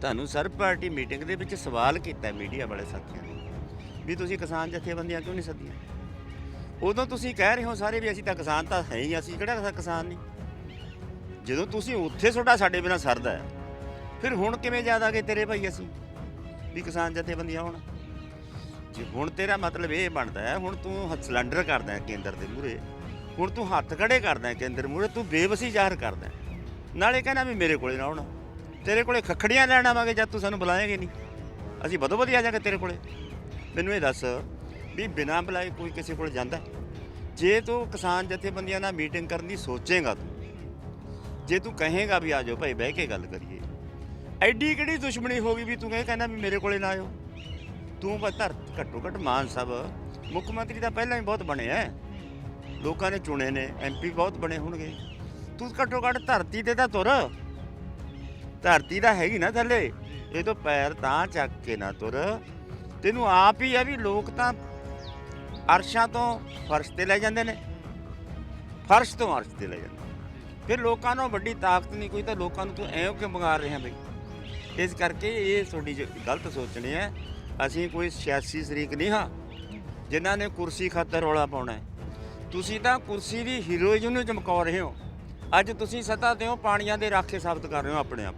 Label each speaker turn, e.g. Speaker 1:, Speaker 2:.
Speaker 1: ਤੁਹਾਨੂੰ ਸਰਬ party meeting ਦੇ ਵਿੱਚ ਸਵਾਲ ਕੀਤਾ ਮੀਡੀਆ ਵਾਲੇ ਸਾਥੀਆਂ ਨੇ ਵੀ ਤੁਸੀਂ ਕਿਸਾਨ ਜਥੇਬੰਦੀਆਂ ਕਿਉਂ ਨਹੀਂ ਸੱਦੀਆਂ? ਉਦੋਂ ਤੁਸੀਂ ਕਹਿ ਰਹੇ ਹੋ ਸਾਰੇ ਵੀ ਅਸੀਂ ਤਾਂ ਕਿਸਾਨ ਤਾਂ ਹੈ ਹੀ ਅਸੀਂ ਕਿਹੜਾ ਕਿਸਾਨ ਨਹੀਂ? ਜਦੋਂ ਤੁਸੀਂ ਉੱਥੇ ਤੁਹਾਡਾ ਸਾਡੇ ਬਿਨਾਂ ਸਰਦਾ ਹੈ, ਫਿਰ ਹੁਣ ਕਿਵੇਂ ਯਾਦ ਆ ਗਏ ਤੇਰੇ ਭਾਈ ਅਸੀਂ ਵੀ ਕਿਸਾਨ ਜਥੇਬੰਦੀਆਂ ਹੋਣ? ਜੇ ਹੁਣ ਤੇਰਾ ਮਤਲਬ ਇਹ ਬਣਦਾ ਹੈ, ਹੁਣ ਤੂੰ ਸਿਲੰਡਰ ਕਰਦਾ ਹੈ ਕੇਂਦਰ ਦੇ ਮੂਹਰੇ, ਹੁਣ ਤੂੰ ਹੱਥ ਖੜੇ ਕਰਦਾ ਹੈ ਕੇਂਦਰ ਮੂਹਰੇ, ਤੂੰ ਬੇਵਸੀ ਜ਼ਾਹਰ ਕਰਦਾ ਨਾਲੇ ਕਹਿੰਦਾ ਵੀ ਮੇਰੇ ਕੋਲੇ ਨਾ ਆਉਣਾ। ਤੇਰੇ ਕੋਲੇ ਖੱਖੜੀਆਂ ਲੈਣ ਆਵਾਂਗੇ ਜਦ ਤੂੰ ਸਾਨੂੰ ਬੁਲਾਏਂਗੇ ਨਹੀਂ। ਅਸੀਂ ਵਧੋ ਵਧੀ ਆ ਜਾਾਂਗੇ ਤੇਰੇ ਕੋਲੇ। ਮੈਨੂੰ ਇਹ ਦੱਸ ਵੀ ਬਿਨਾਂ ਬੁਲਾਏ ਕੋਈ ਕਿਸੇ ਕੋਲ ਜਾਂਦਾ ਹੈ? ਜੇ ਤੂੰ ਕਿਸਾਨ ਜਥੇਬੰਦੀਆਂ ਨਾਲ ਮੀਟਿੰਗ ਕਰਨ ਦੀ ਸੋਚੇਗਾ ਤੂੰ, ਜੇ ਤੂੰ ਕਹੇਗਾ ਵੀ ਆ ਜਾਓ ਭਾਈ, ਬਹਿ ਕੇ ਗੱਲ ਕਰੀਏ। ਐਡੀ ਕਿਹੜੀ ਦੁਸ਼ਮਣੀ ਹੋ ਗਈ ਵੀ ਤੂੰ ਇਹ ਕਹਿੰਦਾ ਵੀ ਮੇਰੇ ਕੋਲੇ ਨਾ ਆਇਓ? ਤੂੰ ਬਸ ਧਰ, ਘੱਟੋ ਘੱਟ ਮਾਨ ਸਾਹਿਬ, ਮੁੱਖ ਮੰਤਰੀ ਤਾਂ ਪਹਿਲਾਂ ਹੀ ਬਹੁਤ ਬਣੇ ਹੈ ਲੋਕਾਂ ਨੇ ਚੁਣੇ ਨੇ ਐਮਪੀ ਬਹੁਤ ਬਣੇ ਹੋਣਗੇ। ਤੂੰ ਘੱਟੋ ਘੱਟ ਧਰਤੀ ਤੇ ਤਾਂ ਤੁਰ। ਧਰਤੀ ਦਾ ਹੈਗੀ ਨਾ ਥੱਲੇ। ਇਹ ਤੋਂ ਪੈਰ ਤਾਂ ਚੱਕ ਕੇ ਨਾ ਤੁਰ। ਤੈਨੂੰ ਆਪ ਹੀ ਆ ਵੀ ਲੋਕ ਤਾਂ ਅਰਸ਼ਾਂ ਤੋਂ ਫਰਸ਼ ਤੇ ਲੈ ਜਾਂਦੇ ਨੇ। ਫਰਸ਼ ਤੋਂ ਅਰਸ਼ ਤੇ ਲੈ ਜਾਂਦੇ ਫਿਰ ਲੋਕਾਂ ਨੂੰ ਵੱਡੀ ਤਾਕਤ ਨਹੀਂ ਕੋਈ ਤਾਂ ਲੋਕਾਂ ਨੂੰ ਤੂੰ ਐਂ ਕਿਉਂ ਮੰਗਾਰ ਰਿਹਾ ਬਈ? ਇਸ ਕਰਕੇ ਇਹ ਤੁਹਾਡੀ ਗਲਤ ਸੋਚਣੀ ਹੈ। ਅਸੀਂ ਕੋਈ ਸਿਆਸੀ ਸ਼ਰੀਕ ਨਹੀਂ ਹਾਂ। ਜਿਨ੍ਹਾਂ ਨੇ ਕੁਰਸੀ ਖਾਤਰ ਰੌਲਾ ਪਾਉਣਾ ਹੈ। ਤੁਸੀਂ ਤਾਂ ਕੁਰਸੀ ਦੀ ਹੀਰੋਇਜ਼ਮ ਨੂੰ ਚਮਕਾ ਰਹੇ ਹੋ। ਅੱਜ ਤੁਸੀਂ ਸੱਤਾ ਤੇ ਹੋ ਪਾਣੀਆਂ ਦੇ ਰਾਖੇ ਸਾਬਤ ਕਰ ਰਹੇ ਹੋ ਆਪਣੇ ਆਪ